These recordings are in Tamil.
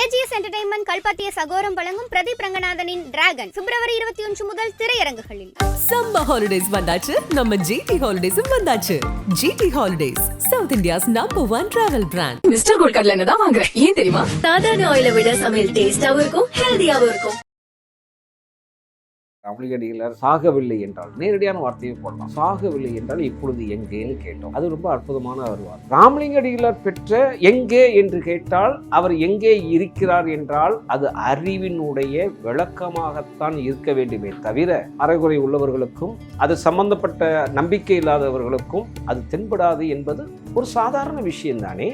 ஏஜிஎஸ் என்டர்டைன்மெண்ட் கல்பாத்திய சகோரம் வழங்கும் பிரதீப் ரங்கநாதனின் டிராகன் பிப்ரவரி இருபத்தி ஒன்று முதல் திரையரங்குகளில். சம்மர் ஹாலிடேஸ் வந்தாச்சு. நம்ம ஜிடி ஹாலிடேஸும் வந்தாச்சு. GT Holidays South India's number one travel brand Mister Gold கடலை எண்ணெய் தான் வாங்குறேன். ஏன் தெரியுமா? சாதாரண ஆயில விட சமையல் டேஸ்டாவும் இருக்கும் ஹெல்தியாவும் இருக்கும். அப்ளிகடிகளார் சாகவில்லை என்றால் நேரடியான வார்த்தையை போடலாம். சாகவில்லை என்றால் இப்பொழுது எங்கேன்னு கேட்டோம். அது ரொம்ப அற்புதமான வருவார் ராமலிங்கடிகளார் பெற்ற எங்கே என்று கேட்டால் அவர் எங்கே இருக்கிறார் என்றால் அது அறிவினுடைய விளக்கமாகத்தான் இருக்க வேண்டுமே தவிர அரைகுறை உள்ளவர்களுக்கும் அது சம்பந்தப்பட்ட நம்பிக்கை இல்லாதவர்களுக்கும் அது தென்படாது என்பது ஒரு சாதாரண விஷயம்தானே?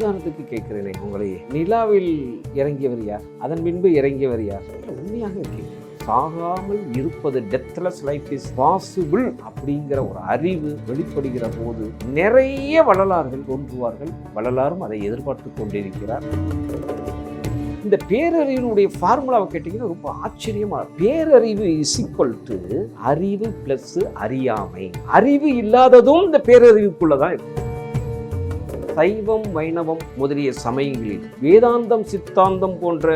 உதாரணத்துக்கு கேட்கிறேனே உங்களை. நிலாவில் இறங்கியவர் யார்? அதன் பின்பு இறங்கியவர் யார்? உண்மையாக கேட்கிறேன் சாகாமல் இருப்பது டெத்லெஸ் லைஃப் இஸ் பாசிபிள் அப்படிங்கிற ஒரு அறிவு வெளிப்படுகிற போது நிறைய வள்ளலார்கள் தோன்றுவார்கள். வள்ளலாரும் அதை எதிர்பார்த்து கொண்டிருக்கிறார். இந்த பேரறிவினுடைய ஃபார்முலாவை கேட்டிங்கன்னா ரொம்ப ஆச்சரியமா பேரறிவு இஸ் ஈக்குவல் டு அறிவு பிளஸ் அறியாமை. அறிவு இல்லாததும் இந்த பேரறிவுக்குள்ளே தான் இருக்கும் சைவம் வைணவம் முதலிய சமயங்களில் வேதாந்தம் சித்தாந்தம் போன்ற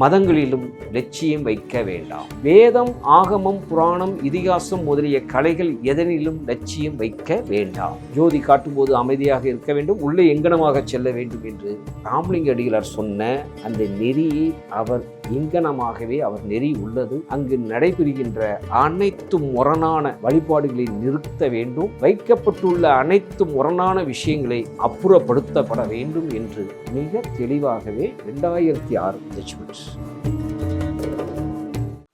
மதங்களிலும் லட்சியம் வைக்க வேண்டாம். வேதம் ஆகமம் புராணம் இதிகாசம் முதலிய கலைகள் எதனிலும் லட்சியம் வைக்க வேண்டாம். ஜோதி காட்டும்போது அமைதியாக இருக்க வேண்டும் உள்ளே எங்கனமாக செல்ல வேண்டும் என்று ராமலிங்க அடிகளார் சொன்ன அந்த நெறியை அவர் இங்கனமாகவே அவர் நெறி உள்ளது. அங்கு நடைபெறுகின்ற அனைத்து முரணான வழிபாடுகளை நிறுத்த வேண்டும். வைக்கப்பட்டுள்ள அனைத்து முரணான விஷயங்களை அப்புறப்படுத்தப்பட வேண்டும் என்று மிக தெளிவாகவே ரெண்டாயிரத்தி ஆறு ஜட்ஜ்மெண்ட்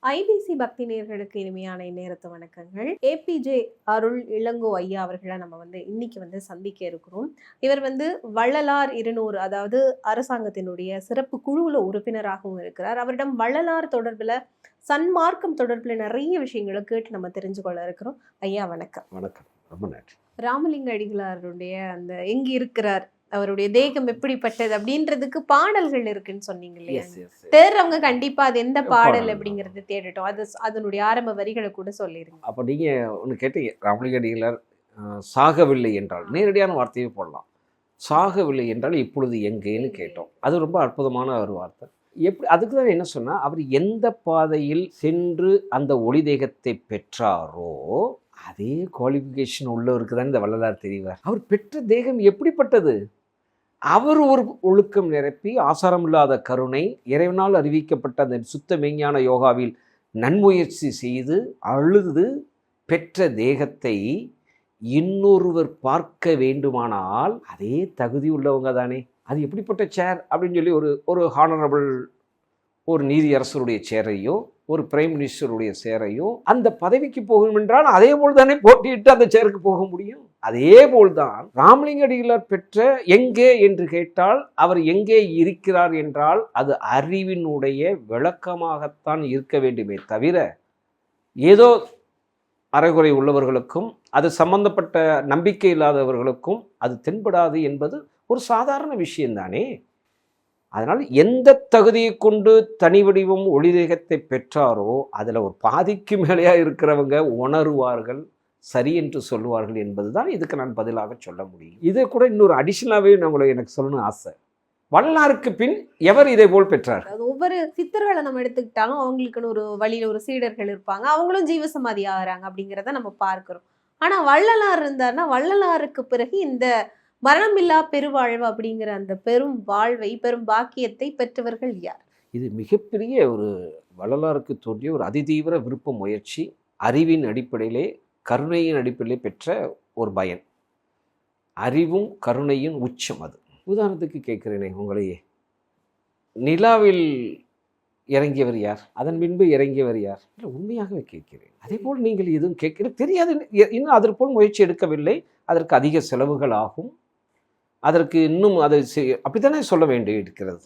ஐபிசி பக்தி நேயர்களுக்கு இனிமையான இந்நேரத்து வணக்கங்கள். ஏபிஜே அருள் இளங்கோ ஐயா அவர்களை நம்ம வந்து இன்னைக்கு வந்து சந்திக்க இருக்கிறோம். இவர் வந்து வள்ளலார் இருநூறு அதாவது அரசாங்கத்தினுடைய சிறப்பு குழுவுல உறுப்பினராகவும் இருக்கிறார். அவரிடம் வள்ளலார் தொடர்புல சன்மார்க்கம் தொடர்புல நிறைய விஷயங்களை கேட்டு நம்ம தெரிஞ்சு கொள்ள இருக்கிறோம். ஐயா வணக்கம். வணக்கம். ரொம்ப நன்றி. ராமலிங்க அடிகளாருடைய அந்த எங்க இருக்கிறார் அவருடைய தேகம் எப்படிப்பட்டது அப்படின்றதுக்கு பாடல்கள் இருக்குன்னு சொன்னீங்க இல்லையா? தேர்றவங்க கண்டிப்பா அது எந்த பாடல். அப்படிங்கறது தேடட்டும். அது அதனுடைய ஆரம்ப வரிகளை கூட சொல்லிருங்க. அப்போ நீங்கள் ஒன்று கேட்டீங்க ராமலிங்க அடிகளார் அஹ், சாகவில்லை என்றால் நேரடியான வார்த்தையை போடலாம். சாகவில்லை என்றால் இப்பொழுது எங்கேன்னு கேட்டோம். அது ரொம்ப அற்புதமான ஒரு வார்த்தை. எப்படி அதுக்கு தான் என்ன சொன்னால் அவர் எந்த பாதையில் சென்று அந்த ஒளி தேகத்தை பெற்றாரோ அதே குவாலிஃபிகேஷன் உள்ளவருக்கு தான் இந்த வள்ளலார் தெரிவார் அவர் பெற்ற தேகம் எப்படிப்பட்டது? அவர் ஒரு ஒழுக்கம் நிரப்பி ஆசாரம் இல்லாத கருணை இறைவனால் அறிவிக்கப்பட்ட அந்த சுத்த மெய்ஞான யோகாவில் நன்முயற்சி செய்து அழுது பெற்ற தேகத்தை இன்னொருவர் பார்க்க வேண்டுமானால் அதே தகுதி உள்ளவங்க தானே அது எப்படிப்பட்ட சேர் அப்படின்னு சொல்லி ஒரு ஒரு ஹானரபிள் ஒரு நீதியரசருடைய சேரையோ ஒரு பிரைம் மினிஸ்டருடைய சேரையோ அந்த பதவிக்கு போகும் என்றால் அதே போல் தானே போட்டியிட்டு அந்த சேருக்கு போக முடியும்? அதே போல்தான் ராமலிங்க அடிகளார் பெற்ற எங்கே என்று கேட்டால் அவர் எங்கே இருக்கிறார் என்றால் அது அறிவினுடைய விளக்கமாகத்தான் இருக்க வேண்டுமே தவிர ஏதோ அரைகுறை உள்ளவர்களுக்கும் அது சம்பந்தப்பட்ட நம்பிக்கை இல்லாதவர்களுக்கும் அது தென்படாது என்பது ஒரு சாதாரண விஷயம்தானே? அதனால் எந்த தகுதியை கொண்டு தனி வடிவம் ஒளிதேகத்தை பெற்றாரோ அதில் ஒரு பாதிக்கு மேலேயாக இருக்கிறவங்க உணருவார்கள் சரி என்று சொல்லுவார்கள் என்பதுதான் இதுக்கு நான் பதிலாக சொல்ல முடியும். இதை கூட இன்னொரு அடிஷனலாகவே நான் உங்களை எனக்கு சொல்லணும்னு ஆசை. வள்ளலாருக்கு பின் எவர் இதை போல் பெற்றார்? அது ஒவ்வொரு சித்தர்களை நம்ம எடுத்துக்கிட்டாலும் அவங்களுக்குன்னு ஒரு வழியில ஒரு சீடர்கள் இருப்பாங்க. அவங்களும் ஜீவசமாதி ஆகிறாங்க அப்படிங்கிறத நம்ம பார்க்கிறோம். ஆனா வள்ளலார் இருந்தாருன்னா வள்ளலாருக்கு பிறகு இந்த மரணமில்லா பெருவாழ்வு அப்படிங்கிற அந்த பெரும் வாழ்வை பெரும் பாக்கியத்தை பெற்றவர்கள் யார்? இது மிகப்பெரிய ஒரு வள்ளலாருக்கு தோன்றிய ஒரு அதிதீவிர விருப்ப முயற்சி அறிவின் அடிப்படையிலே கருணையின் அடிப்படையிலே பெற்ற ஒரு பயன். அறிவும் கருணையின் உச்சம் அது. உதாரணத்துக்கு கேட்குறேனே உங்களையே நிலாவில் இறங்கியவர் யார்? அதன் பின்பு இறங்கியவர் யார்? இல்லை உண்மையாகவே கேட்கிறேன். அதே போல் நீங்கள் எதுவும் கேட்கிற தெரியாது. இன்னும் அதற்கு போல் முயற்சி எடுக்கவில்லை. அதற்கு அதிக செலவுகள் ஆகும். அதற்கு இன்னும் அதை செய்- அப்படித்தானே சொல்ல வேண்டி இருக்கிறது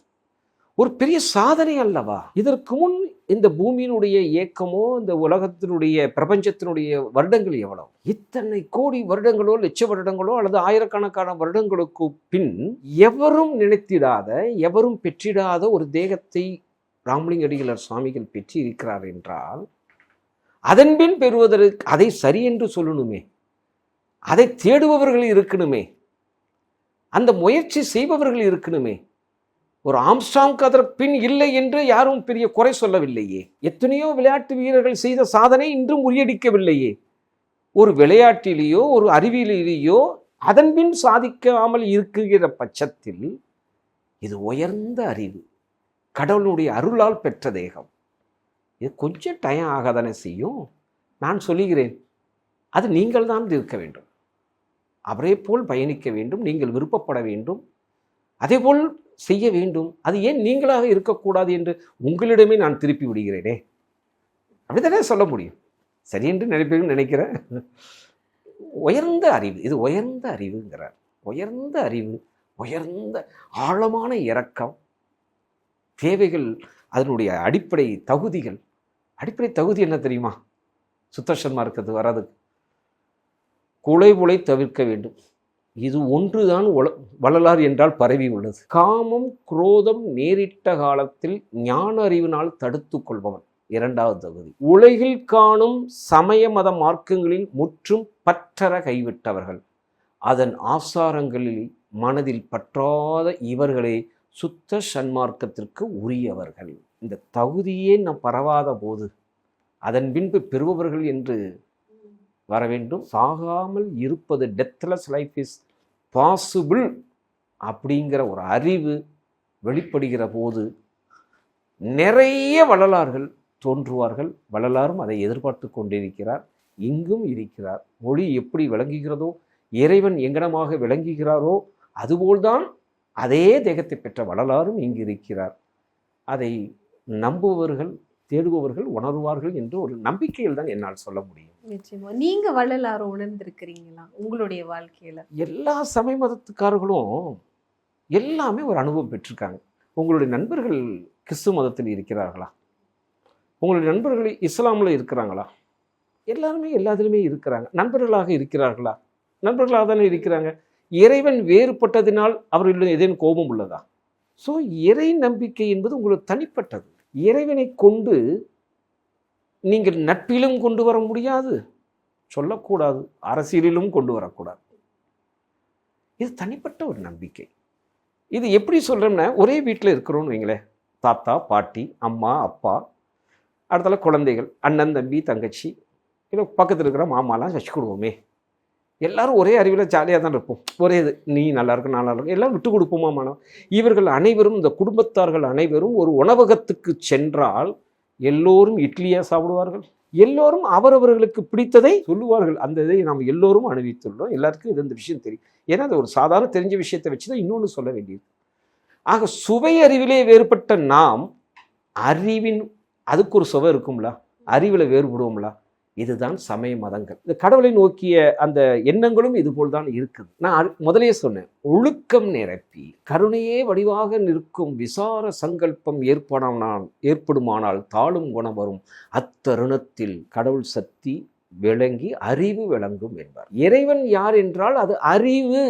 ஒரு பெரிய சாதனை அல்லவா? இதற்கு முன் இந்த பூமியினுடைய இயக்கமோ இந்த உலகத்தினுடைய பிரபஞ்சத்தினுடைய வருடங்கள் எவ்வளவு? இத்தனை கோடி வருடங்களோ லட்ச வருடங்களோ அல்லது ஆயிரக்கணக்கான வருடங்களுக்கு பின் எவரும் நினைத்திடாத எவரும் பெற்றிடாத ஒரு தேகத்தை ராமலிங்க அடிகளார் சுவாமிகள் பெற்றி இருக்கிறார் என்றால் அதன்பின் பெறுவதற்கு அதை சரி என்று சொல்லணுமே. அதை தேடுபவர்கள் இருக்கணுமே. அந்த முயற்சி செய்பவர்கள் இருக்கணுமே. ஒரு ஆம்ஸ்டாங்க்கு அதற்கு பின் இல்லை என்று யாரும் பெரிய குறை சொல்லவில்லையே. எத்தனையோ விளையாட்டு வீரர்கள் செய்த சாதனை இன்றும் முறியடிக்கவில்லையே. ஒரு விளையாட்டிலேயோ ஒரு அறிவியலிலேயோ அதன்பின் சாதிக்காமல் இருக்குகிற பட்சத்தில் இது உயர்ந்த அறிவு. கடவுளுடைய அருளால் பெற்ற தேகம். இது கொஞ்சம் டைம் ஆகாதானே செய்யும். நான் சொல்லுகிறேன். அது நீங்கள் தான் இருக்க வேண்டும். அவரே போல் பயணிக்க வேண்டும் நீங்கள் விருப்பப்பட வேண்டும். அதேபோல் செய்ய வேண்டும். அது ஏன் நீங்களாக இருக்கக்கூடாது என்று உங்களிடமே நான் திருப்பி விடுகிறேனே? அப்படித்தானே சொல்ல முடியும்? சரி என்று நினைப்பீங்கன்னு நினைக்கிறேன். உயர்ந்த அறிவு இது உயர்ந்த அறிவுங்கிறார். உயர்ந்த அறிவு உயர்ந்த ஆழமான இரக்கம் தேவைகள் அதனுடைய அடிப்படை தகுதிகள். அடிப்படை தகுதி என்ன தெரியுமா? சுத்தர்ஷன்மா இருக்கிறது வராது குலைவுளை தவிர்க்க வேண்டும். இது ஒன்றுதான் வள்ளலார் என்றால் பரவி உள்ளது. காமம் குரோதம் நேரிட்ட காலத்தில் ஞான அறிவினால் தடுத்து கொள்பவன். இரண்டாவது தகுதி. உலகில் காணும் சமய மத மார்க்கங்களில் முற்றும் பற்றற கைவிட்டவர்கள். அதன் ஆசாரங்களில் மனதில் பற்றாத இவர்களே சுத்த சன்மார்க்கத்திற்கு உரியவர்கள். இந்த தகுதியே நாம் பரவாத போது அதன் பின்பு பெறுபவர்கள் என்று வர வேண்டும் சாகாமல் இருப்பது டெத்லெஸ் லைஃப் இஸ் பாசிபிள் அப்படிங்கிற ஒரு அறிவு வெளிப்படுகிற போது நிறைய வள்ளலார்கள் தோன்றுவார்கள். வள்ளலாரும் அதை எதிர்பார்த்து கொண்டிருக்கிறார். இங்கும் இருக்கிறார். மொழி எப்படி விளங்குகிறதோ இறைவன் எங்கனமாக விளங்குகிறாரோ அதுபோல்தான் அதே தேகத்தை பெற்ற வள்ளலாரும் இங்கு இருக்கிறார். அதை நம்புபவர்கள் தேடுபவர்கள் உணர்வார்கள் என்று ஒரு நம்பிக்கையில் தான் என்னால் சொல்ல முடியும். நிச்சயமா. நீங்க வள்ளலார உணர்ந்திருக்கிறீங்களா? உங்களுடைய வாழ்க்கையில? எல்லா சமய மதத்துக்காரர்களும் எல்லாமே ஒரு அனுபவம் பெற்றிருக்காங்க. உங்களுடைய நண்பர்கள் கிறிஸ்துவ மதத்தில் இருக்கிறார்களா? உங்களுடைய நண்பர்கள் இஸ்லாமில் இருக்கிறாங்களா? எல்லாருமே எல்லாத்துலேயுமே இருக்கிறாங்க. நண்பர்களாக இருக்கிறார்களா? நண்பர்களாக தானே இருக்கிறாங்க. இறைவன் வேறுபட்டதினால் அவர்களிடம் ஏதேனும் கோபம் உள்ளதா? ஸோ இறை நம்பிக்கை என்பது உங்களுக்கு தனிப்பட்டது. இறைவனை கொண்டு நீங்கள் நட்பிலும் கொண்டு வர முடியாது. சொல்லக்கூடாது. அரசியலிலும் கொண்டு வரக்கூடாது. இது தனிப்பட்ட ஒரு நம்பிக்கை. இது எப்படி சொல்கிறோம்னா ஒரே வீட்டில் இருக்கிறோன்னு வைங்களேன். தாத்தா பாட்டி அம்மா அப்பா அடுத்தால குழந்தைகள் அண்ணன் தம்பி தங்கச்சி இல்லை பக்கத்தில் இருக்கிற மாமாலாம் வச்சுக்கிடுவோமே எல்லாரும் ஒரே அறிவில் ஜாலியாக தான் இருப்போம். ஒரே இது நீ நல்லா இருக்கு நான் நல்லா இருக்கும் எல்லாம் விட்டு கொடுப்போமா மனம் இவர்கள் அனைவரும் இந்த குடும்பத்தார்கள் அனைவரும் ஒரு உணவகத்துக்கு சென்றால் எல்லோரும் இட்லியாக சாப்பிடுவார்கள். எல்லோரும் அவரவர்களுக்கு பிடித்ததை சொல்லுவார்கள். அந்த இதை நாம் எல்லோரும் அனுபவித்துள்ளோம். எல்லாருக்கும் இது இந்த விஷயம் தெரியும். ஏன்னா அது ஒரு சாதாரண தெரிஞ்ச விஷயத்தை வச்சு தான் இன்னொன்று சொல்ல வேண்டியது. ஆக சுவை அறிவிலே வேறுபட்ட நாம் அறிவின் அதுக்கு ஒரு சுவை இருக்கும்ல? அறிவில் வேறுபடுவோம்ல? இதுதான் சமய மதங்கள். இந்த கடவுளை நோக்கிய அந்த எண்ணங்களும் இதுபோல் தான் இருக்குது. நான் முதலே சொன்னேன் ஒழுக்கம் நிரப்பி கருணையே வடிவாக நிற்கும் விசார சங்கல்பம் ஏற்படானால் ஏற்படுமானால் தாழும் குணம் வரும். அத்தருணத்தில் கடவுள் சக்தி விளங்கி அறிவு விளங்கும் என்பார். இறைவன் யார் என்றால் அது அறிவு.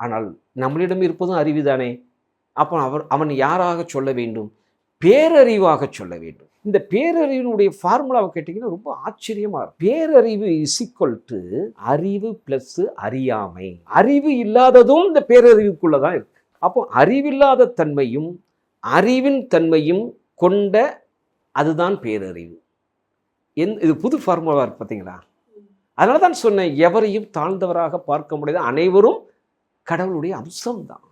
ஆனால் நம்மளிடம் இருப்பதும் அறிவுதானே? அப்போ அவர் அவன் யாராக சொல்ல வேண்டும்? பேரறிவாக சொல்ல வேண்டும். இந்த பேரறிவினுடைய ஃபார்முலாவை கேட்டிங்கன்னா ரொம்ப ஆச்சரியமா இருக்கும் பேரறிவு இஸ் டு அறிவு பிளஸ் அறியாமை. அறிவு இல்லாததும் இந்த பேரறிவுக்குள்ள தான் இருக்கு. அப்போ அறிவில்லாத தன்மையும் அறிவின் தன்மையும் கொண்ட அதுதான் பேரறிவு. என் இது புது ஃபார்முலா இருக்கு பார்த்தீங்களா அதனால தான் சொன்னேன் எவரையும் தாழ்ந்தவராக பார்க்க முடியாது. அனைவரும் கடவுளுடைய அம்சம்தான்.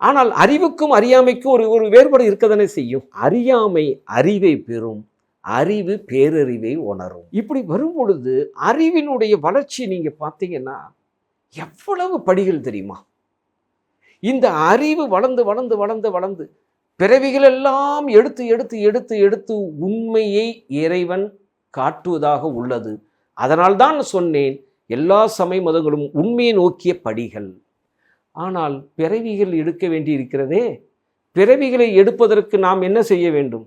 ஆனால் அறிவுக்கும் அறியாமைக்கும் ஒரு ஒரு வேறுபாடு இருக்கதானே செய்யும். அறியாமை அறிவை பெறும். அறிவு பேரறிவை உணரும். இப்படி வரும் பொழுது அறிவினுடைய வளர்ச்சி நீங்கள் பார்த்தீங்கன்னா எவ்வளவு படிகள் தெரியுமா? இந்த அறிவு வளர்ந்து வளர்ந்து வளர்ந்து வளர்ந்து பிறவிகள் எல்லாம் எடுத்து எடுத்து எடுத்து எடுத்து உண்மையை இறைவன் காட்டுவதாக உள்ளது. அதனால்தான் சொன்னேன் எல்லா சமய மதங்களும் உண்மையை நோக்கிய படிகள். ஆனால் பிறவிகள் எடுக்க வேண்டி இருக்கிறதே பிறவிகளை எடுப்பதற்கு நாம் என்ன செய்ய வேண்டும்?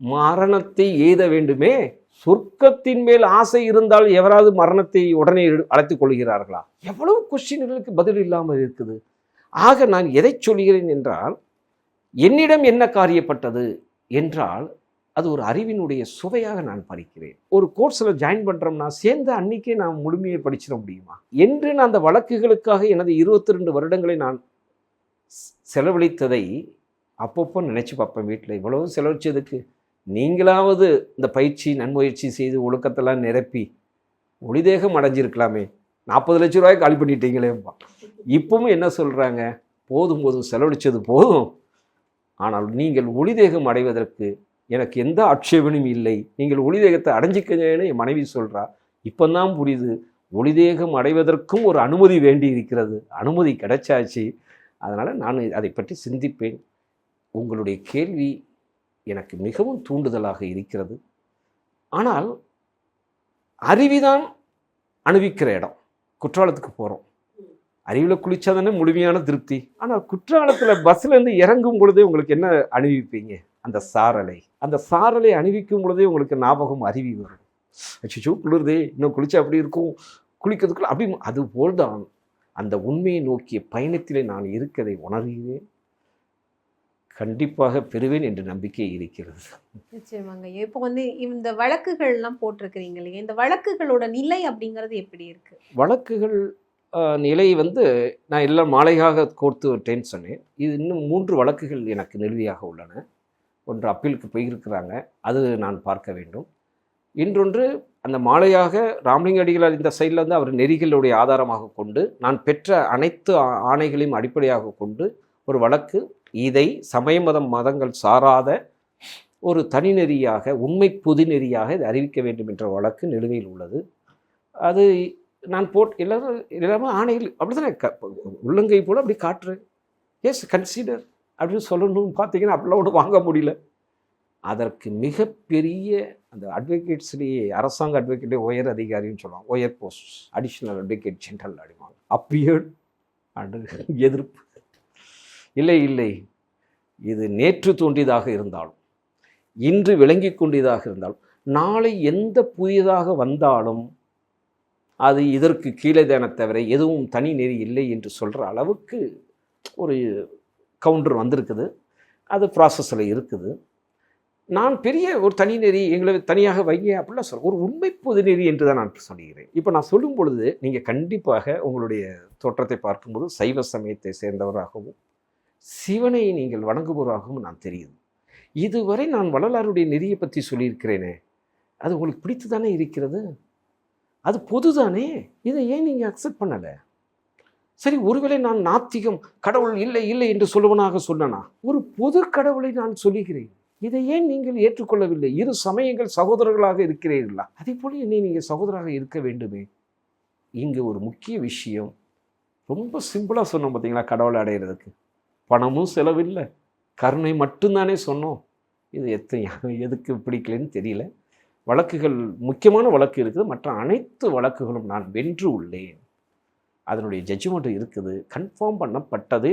மரணத்தை எய்த வேண்டுமே? சொர்க்கத்தின் மேல் ஆசை இருந்தால் எவராவது மரணத்தை உடனே அழைத்து அழைத்துக் கொள்கிறார்களா? எவ்வளவு கொஸ்டின்களுக்கு பதில் இல்லாமல் இருக்குது. ஆக நான் எதை சொல்கிறேன் என்றால் என்னிடம் என்ன காரியப்பட்டது? என்றால் அது ஒரு அறிவினுடைய சுவையாக நான் படிக்கிறேன். ஒரு கோர்ஸில் ஜாயின் பண்ணுறோம்னா சேர்ந்த அன்னைக்கே நான் முழுமையை படிச்சிட முடியுமா? என்று நான் அந்த வழக்குகளுக்காக எனது இருபத்தி ரெண்டு வருடங்களை நான் செலவழித்ததை அப்பப்போ நினச்சி பார்ப்பேன் வீட்டில் இவ்வளவு செலவழிச்சதுக்கு நீங்களாவது இந்த பயிற்சி நன்முயற்சி செய்து ஒழுக்கத்தெல்லாம் நிரப்பி ஒளிதேகம் அடைஞ்சிருக்கலாமே. நாற்பது லட்ச ரூபாய் காலி பண்ணிட்டீங்களேப்பா இப்பவும் என்ன சொல்கிறாங்க போதும் போதும். செலவழிச்சது போதும். ஆனால் நீங்கள் ஒளிதேகம் அடைவதற்கு எனக்கு எந்த ஆட்சேபனும் இல்லை. நீங்கள் ஒளிதேகத்தை அடைஞ்சிக்கங்கன்னு என் மனைவி சொல்கிறா இப்போதான் புரியுது. ஒளிதேகம் அடைவதற்கும் ஒரு அனுமதி வேண்டி இருக்கிறது. அனுமதி கிடைச்சாச்சு. அதனால் நான் அதை பற்றி சிந்திப்பேன். உங்களுடைய கேள்வி எனக்கு மிகவும் தூண்டுதலாக இருக்கிறது. ஆனால் அருவிதான் அணுவிக்கிற இடம். குற்றாலத்துக்கு போகிறோம் அருவியில் குளித்தா தானே முழுமையான திருப்தி. ஆனால் குற்றாலத்தில் பஸ்லேருந்து இறங்கும் பொழுதே உங்களுக்கு என்ன அணிவிப்பீங்க அந்த சாரலை. அந்த சாரலை அணிவிக்கும் பொழுதே உங்களுக்கு ஞாபகம் அருவி வரும். அச்சோ குளிருதே இன்னும் குளிச்சா அப்படி இருக்கும்? குளிக்கிறதுக்குள்ள அப்படி அது போல்தான். அந்த உண்மையை நோக்கிய பயணத்திலே நான் இருக்கதை உணர்கிறேன். கண்டிப்பாக பெறுவேன் என்ற நம்பிக்கை இருக்கிறது. நிச்சயமாங்க. இப்போ வந்து இந்த வழக்குகள் எல்லாம் போட்டிருக்கிறீங்க இல்லையா? இந்த வழக்குகளோட நிலை அப்படிங்கிறது எப்படி இருக்கு? வழக்குகள் நிலை வந்து நான் எல்லாம் மாலையாக கோர்த்து விட்டேன்னு சொன்னேன். இது இன்னும் மூன்று வழக்குகள் எனக்கு நிலுவையாக உள்ளன. ஒன்று அப்பீலுக்கு போயிருக்கிறாங்க. அது நான் பார்க்க வேண்டும். இன்றொன்று அந்த மாலையாக ராமலிங்க அடிகளார் இந்த சைடில் வந்து அவர் நெறிகளுடைய ஆதாரமாக கொண்டு நான் பெற்ற அனைத்து ஆணைகளையும் அடிப்படையாக கொண்டு ஒரு வழக்கு இதை சமய மதம் மதங்கள் சாராத ஒரு தனிநெறியாக உண்மை புதுநெறியாக இதை அறிவிக்க வேண்டும் என்ற வழக்கு நிலுவையில் உள்ளது. அது நான் போட் எல்லாரும் எல்லாமே ஆணைகள் அப்படிதானே க உள்ளங்கை போல அப்படி காட்டுறேன் எஸ் கன்சிடர் அப்படின்னு சொல்லணும்னு பார்த்தீங்கன்னா அப்படிலாம் ஒன்று வாங்க முடியல. அதற்கு மிகப்பெரிய அந்த அட்வொகேட்ஸ்லேயே அரசாங்க அட்வொகேட்டே உயர் அதிகாரின்னு சொல்லுவாங்க. உயர் போஸ்ட் அடிஷ்னல் அட்வொகேட் ஜென்ரல் அடிவாங்க அப்பியர்ட் அண்டு எதிர்ப்பு. இல்லை இல்லை. இது நேற்று தோன்றியதாக இருந்தாலும் இன்று விளங்கி கொண்டியதாக இருந்தாலும் நாளை எந்த புதியதாக வந்தாலும் அது இதற்கு கீழே தானே தவிர எதுவும் தனி நெறி இல்லை என்று சொல்கிற அளவுக்கு ஒரு கவுண்டர் வந்திருக்குது. அது ப்ராசஸில் இருக்குது. நான் பெரிய ஒரு தனி நெறி எங்களை தனியாக வைங்க அப்படிலாம் சொல்ல ஒரு உண்மை பொது நெறி என்று தான் நான் சொல்கிறேன் இப்போ நான் சொல்லும் பொழுது நீங்கள் கண்டிப்பாக உங்களுடைய தோற்றத்தை பார்க்கும்போது சைவ சமயத்தை சேர்ந்தவராகவும் சிவனை நீங்கள் வணங்குபவராகவும் நான் தெரியுது இதுவரை நான் வள்ளலாருடைய நெறியை பற்றி சொல்லியிருக்கிறேனே அது உங்களுக்கு பிடித்து தானே இருக்கிறது? அது பொதுதானே? இதை ஏன் நீங்கள் அக்செப்ட் பண்ணலை? சரி ஒருவேளை நான் நாத்திகம் கடவுள் இல்லை இல்லை என்று சொல்லுவனாக சொல்லனா ஒரு பொது கடவுளை நான் சொல்லுகிறேன். இதை ஏன் நீங்கள் ஏற்றுக்கொள்ளவில்லை. இரு சமயங்கள் சகோதரர்களாக இருக்கிறீர்களா? அதே போல என்னை நீங்கள் சகோதரராக இருக்க வேண்டுமே. இங்கு ஒரு முக்கிய விஷயம். ரொம்ப சிம்பிளாக சொன்னோம் பார்த்தீங்களா கடவுளை அடையிறதுக்கு. பணமும் செலவில்லை. கருணை மட்டும்தானே சொன்னோம். இது எத்தனை எதுக்கு பிடிக்கலன்னு தெரியல. வழக்குகள் முக்கியமான வழக்கு இருக்குது. மற்ற அனைத்து வழக்குகளும் நான் வென்று உள்ளேன். அதனுடைய ஜட்ஜ்மெண்ட் இருக்குது. கன்ஃபார்ம் பண்ணப்பட்டது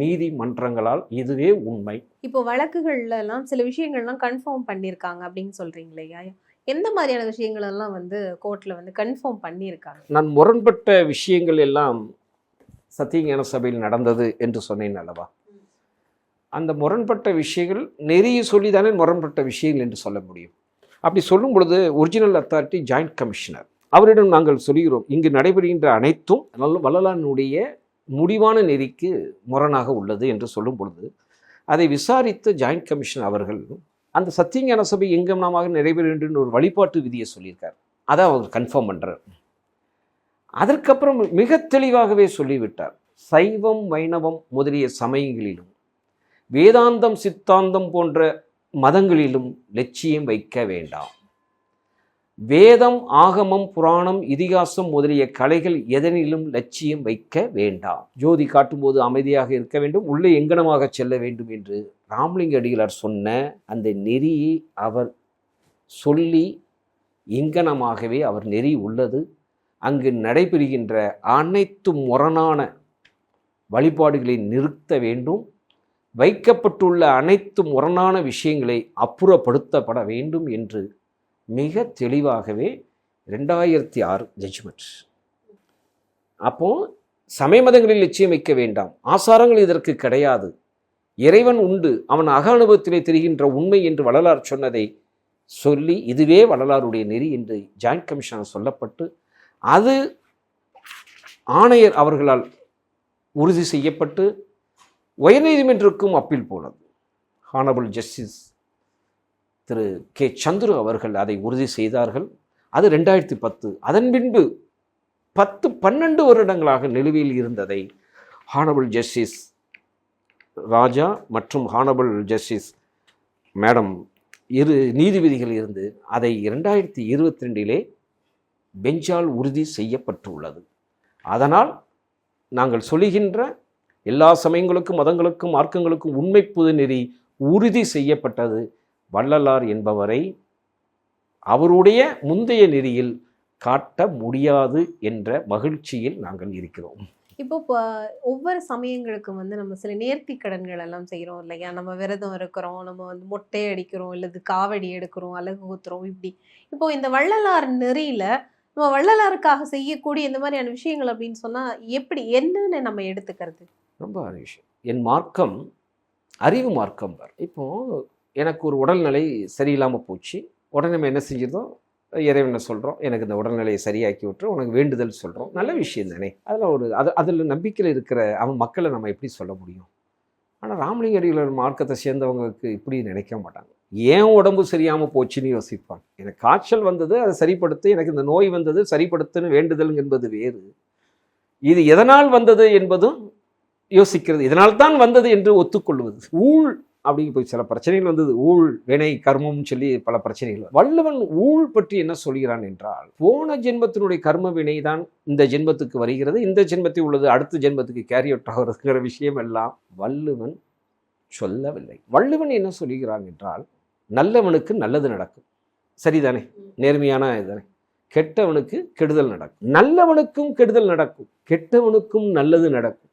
நீதிமன்றங்களால் இதுவே உண்மை. இப்போ வழக்குகள்ல எல்லாம் சில விஷயங்கள்லாம் கன்ஃபார்ம் பண்ணியிருக்காங்க அப்படின்னு சொல்றீங்களே ஐயா எந்த மாதிரியான விஷயங்கள் எல்லாம் வந்து கோர்ட்ல வந்து கன்ஃபார்ம் பண்ணியிருக்காங்க நான் முரண்பட்ட விஷயங்கள் எல்லாம் சத்தியஞான சபையில் நடந்தது என்று சொன்னேன் அல்லவா? அந்த முரண்பட்ட விஷயங்கள் நெறிய சொல்லி தானே முரண்பட்ட விஷயங்கள் என்று சொல்ல முடியும். அப்படி சொல்லும் பொழுது ஒரிஜினல் அத்தாரிட்டி ஜாயிண்ட் கமிஷனர் அவரிடம் நாங்கள் சொல்கிறோம் இங்கு நடைபெறுகின்ற அனைத்தும் நல்ல வள்ளலானுடைய முடிவான நெறிக்கு முரணாக உள்ளது என்று சொல்லும் பொழுது அதை விசாரித்த ஜாயிண்ட் கமிஷன் அவர்கள் அந்த சத்தியஞான சபை எங்கமனமாக வேண்டும் ஒரு வழிபாட்டு விதியை சொல்லியிருக்கார். அதை அவர் கன்ஃபார்ம் பண்ணுறார் அதற்கப்புறம் மிக தெளிவாகவே சொல்லிவிட்டார். சைவம் வைணவம் முதலிய சமயங்களிலும் வேதாந்தம் சித்தாந்தம் போன்ற மதங்களிலும் லட்சியம் வைக்க வேண்டாம். வேதம் ஆகமம் புராணம் இதிகாசம் முதலிய கலைகள் எதனிலும் லட்சியம் வைக்க வேண்டாம். ஜோதி காட்டும்போது அமைதியாக இருக்க வேண்டும். உள்ளே எங்கனமாக செல்ல வேண்டும் என்று ராமலிங்க அடிகளார் சொன்ன அந்த நெறியை அவர் சொல்லி இங்கனமாகவே அவர் நெறி உள்ளது. அங்கு நடைபெறுகின்ற அனைத்து முரணான வழிபாடுகளை நிறுத்த வேண்டும். வைக்கப்பட்டுள்ள அனைத்து முரணான விஷயங்களை அப்புறப்படுத்தப்பட வேண்டும் என்று மிக தெளிவாகவே ரெண்டாயிரத்தி ஆறு ஜட்ஜ்மெண்ட் அப்போது சமய மதங்களில் லட்சியம் வைக்க வேண்டாம். ஆசாரங்கள் இதற்கு கிடையாது. இறைவன் உண்டு. அவன் அக அனுபவத்திலே தெரிகின்ற உண்மை என்று வள்ளலார் சொன்னதை சொல்லி இதுவே வள்ளலாருடைய நெறி என்று ஜாயிண்ட் கமிஷனர் சொல்லப்பட்டு அது ஆணையர் அவர்களால் உறுதி செய்யப்பட்டு உயர்நீதிமன்றக்கும் அப்பீல் போனது. Honourable justice Thiru K. Chandru அவர்கள் அதை உறுதி செய்தார்கள். அது ரெண்டாயிரத்தி பத்து. அதன் பின்பு பத்து பன்னெண்டு வருடங்களாக நிலுவையில் இருந்ததை ஹானபிள் ஜஸ்டிஸ் ராஜா மற்றும் ஹானபிள் ஜஸ்டிஸ் மேடம் இரு நீதிபதிகள் இருந்து அதை இரண்டாயிரத்தி இருபத்தி ரெண்டிலே பெஞ்சால் உறுதி செய்யப்பட்டுள்ளது. அதனால் நாங்கள் சொல்லுகின்ற எல்லா சமயங்களுக்கும் மதங்களுக்கும் மார்க்கங்களுக்கும் உண்மை புது நெறி உறுதி செய்யப்பட்டது. வள்ளலார் என்பவரை அவருடைய முந்தைய நெறியில் காட்ட முடியாது என்ற மகிழ்ச்சியில் நாங்கள் இருக்கிறோம். இப்போ ஒவ்வொரு சமயங்களுக்கும் வந்து நம்ம சில நேர்த்தி கடன்கள் எல்லாம் செய்கிறோம் இல்லையா? நம்ம விரதம் இருக்கிறோம் நம்ம வந்து மொட்டை அடிக்கிறோம் இல்லது காவடி எடுக்கிறோம் அலகு குத்துறோம் இப்படி. இப்போ இந்த வள்ளலார் நெறியில நம்ம வள்ளலாருக்காக செய்யக்கூடிய இந்த மாதிரியான விஷயங்கள் அப்படின்னு சொன்னா எப்படி என்னன்னு நம்ம எடுத்துக்கிறது? ரொம்ப விஷயம். என் மார்க்கம் அறிவு மார்க்கம் பார். இப்போ எனக்கு ஒரு உடல்நிலை சரியில்லாமல் போச்சு. உடனே நம்ம என்ன செஞ்சிருந்தோம்? இறைவனை சொல்கிறோம் எனக்கு இந்த உடல்நிலையை சரியாக்கி விட்டுரு. உனக்கு வேண்டுதல் சொல்கிறோம் நல்ல விஷயம் தானே? அதில் ஒரு அது அதில் நம்பிக்கையில் இருக்கிற அவன் மக்களை நம்ம எப்படி சொல்ல முடியும்? ஆனால் ராமலிங்க அடிகளர் மார்க்கத்தை சேர்ந்தவங்களுக்கு இப்படி நினைக்க மாட்டாங்க. ஏன் உடம்பு சரியாமல் போச்சுன்னு யோசிப்பாங்க. எனக்கு காய்ச்சல் வந்தது அதை சரிப்படுத்து எனக்கு இந்த நோய் வந்தது சரிப்படுத்துன்னு வேண்டுதல் என்பது வேறு. இது எதனால் வந்தது என்பதும் யோசிக்கிறது. இதனால் தான் வந்தது என்று ஒத்துக்கொள்வது. ஊழ் அப்படின்னு போய் சில பிரச்சனைகள் வந்தது. ஊழ் வினை கர்மம்னு சொல்லி பல பிரச்சனைகள் வள்ளுவன் ஊழ் பற்றி என்ன சொல்கிறான் என்றால் போன ஜென்மத்தினுடைய கர்ம வினை தான் இந்த ஜென்மத்துக்கு வருகிறது. இந்த ஜென்மத்தில் உள்ளது அடுத்த ஜென்மத்துக்கு கேரி அவுட் ஆகிறதுங்கிற விஷயம் எல்லாம் வள்ளுவன் சொல்லவில்லை. வள்ளுவன் என்ன சொல்கிறான் என்றால் நல்லவனுக்கு நல்லது நடக்கும். சரிதானே? நேர்மையான இதுதானே? கெட்டவனுக்கு கெடுதல் நடக்கும். நல்லவனுக்கும் கெடுதல் நடக்கும். கெட்டவனுக்கும் நல்லது நடக்கும்.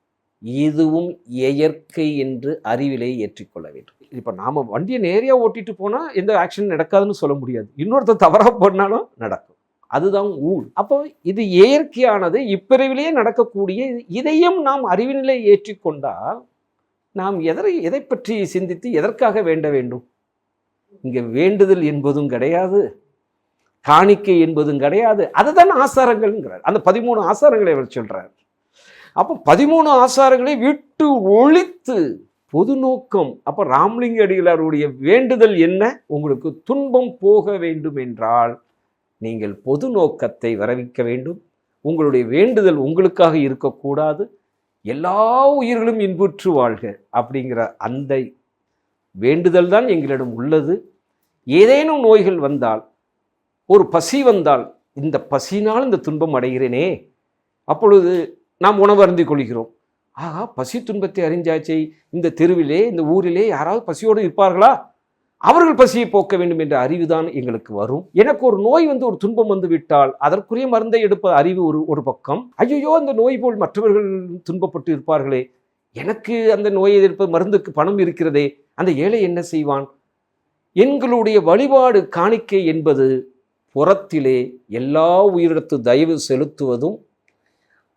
இதுவும் இயற்கை என்று அறிவிலே ஏற்றிக்கொள்ள வேண்டும். இப்போ நாம் வண்டியை நேரையாக ஓட்டிட்டு போனால் எந்த ஆக்ஷன் நடக்காதுன்னு சொல்ல முடியாது. இன்னொருத்தர் தவறாக பண்ணாலும் நடக்கும். அதுதான் ஊழ். அப்போ இது இயற்கையானது இப்பிறவிலேயே நடக்கக்கூடிய இதையும் நாம் அறிவினிலை ஏற்றிக்கொண்டால் நாம் எதை எதை பற்றி சிந்தித்து எதற்காக வேண்ட வேண்டும்? இங்கே வேண்டுதல் என்பதும் கிடையாது. காணிக்கை என்பதும் கிடையாது. அதுதான் ஆசாரங்கள்ங்கிறார். அந்த பதிமூணு ஆசாரங்களை அவர் சொல்கிறார் அப்போ பதிமூணு ஆசாரங்களை விட்டு ஒழித்து பொது நோக்கம். அப்போ ராமலிங்க அடிகளாருடைய வேண்டுதல் என்ன? உங்களுக்கு துன்பம் போக வேண்டும் என்றால் நீங்கள் பொது நோக்கத்தை வரவிக்க வேண்டும். உங்களுடைய வேண்டுதல் உங்களுக்காக இருக்கக்கூடாது. எல்லா உயிர்களும் இன்புற்று வாழ்க அப்படிங்கிற அந்த வேண்டுதல் தான் எங்களிடம் உள்ளது. ஏதேனும் நோய்கள் வந்தால் ஒரு பசி வந்தால் இந்த பசினால் இந்த துன்பம் அடைகிறேனே. அப்பொழுது நாம் உணவு அருந்திக் கொள்கிறோம். ஆகா பசி துன்பத்தை அறிஞ்சாச்சே இந்த தெருவிலே இந்த ஊரிலே யாராவது பசியோடு இருப்பார்களா? அவர்கள் பசியை போக்க வேண்டும் என்ற அறிவு தான் எங்களுக்கு வரும். எனக்கு ஒரு நோய் வந்து ஒரு துன்பம் வந்து விட்டால் அதற்குரிய மருந்தை எடுப்ப அறிவு ஒரு ஒரு பக்கம். ஐயோ அந்த நோய் போல் மற்றவர்கள் துன்பப்பட்டு இருப்பார்களே எனக்கு அந்த நோயை எதிர்ப்பு மருந்துக்கு பணம் இருக்கிறதே அந்த ஏழை என்ன செய்வான்? எங்களுடைய வழிபாடு காணிக்கை என்பது புறத்திலே எல்லா உயிரிடத்து தயவு செலுத்துவதும்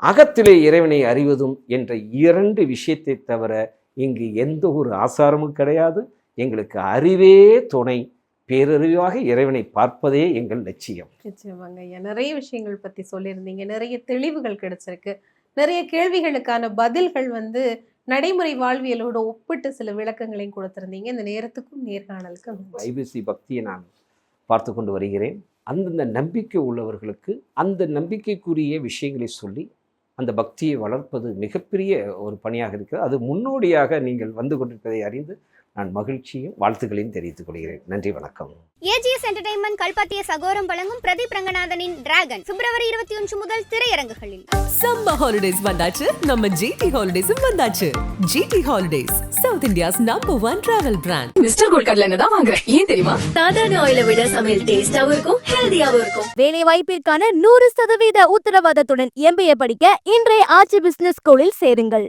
அகத்திலே இறைவனை அறிவதும் என்ற இரண்டு விஷயத்தை தவிர இங்கு எந்த ஒரு ஆசாரமும் கிடையாது. எங்களுக்கு அறிவே துணை. பேரறிவாக இறைவனை பார்ப்பதே எங்கள் லட்சியம். நிச்சயமாங்க. நிறைய விஷயங்கள் பத்தி சொல்லியிருந்தீங்க. நிறைய தெளிவுகள் கிடைச்சிருக்கு. நிறைய கேள்விகளுக்கான பதில்கள் வந்து நடைமுறை வாழ்வியலோட ஒப்பிட்டு சில விளக்கங்களையும் கொடுத்திருந்தீங்க. இந்த நேரத்துக்கும் நேர்காணலுக்கும். ஐபிசி பக்தியை நான் பார்த்து கொண்டு வருகிறேன். அந்தந்த நம்பிக்கை உள்ளவர்களுக்கு அந்த நம்பிக்கைக்குரிய விஷயங்களை சொல்லி அந்த பக்தியை வளர்ப்பது மிகப்பெரிய ஒரு பணியாக இருக்கிறது. அது முன்னோடியாக நீங்கள் வந்து கொண்டிருப்பதை அறிந்து நான் மகிழ்ச்சியும் வாழ்த்துக்களையும் தெரிவித்துக் கொள்கிறேன். நன்றி வணக்கம். ஏஜிஎஸ் என்டர்டைன்மெண்ட் கல்பாத்திய சகோரம் வழங்கும் பிரதீப் ரங்கநாதனின் டிராகன் பிப்ரவரி இருபத்தி ஒன்று முதல் திரையரங்குகளில். சம்மர் ஹாலிடேஸ் வந்தாச்சு. நம்ம ஜிடி ஹாலிடேஸும் வந்தாச்சு. GT Holidays South India's number one travel brand Mister Gold கடல தான் வாங்குறேன்? ஏன் தெரியுமா? சாதாரண ஆயில விட சமையல் டேஸ்டாவும் இருக்கும் ஹெல்தியாவும் இருக்கும். வேலை வாய்ப்பிற்கான நூறு சதவீத உத்தரவாதத்துடன் எம்பிஏ படிக்க இன்றைய ஆட்சி பிசினஸ் ஸ்கூலில் சேருங்கள்.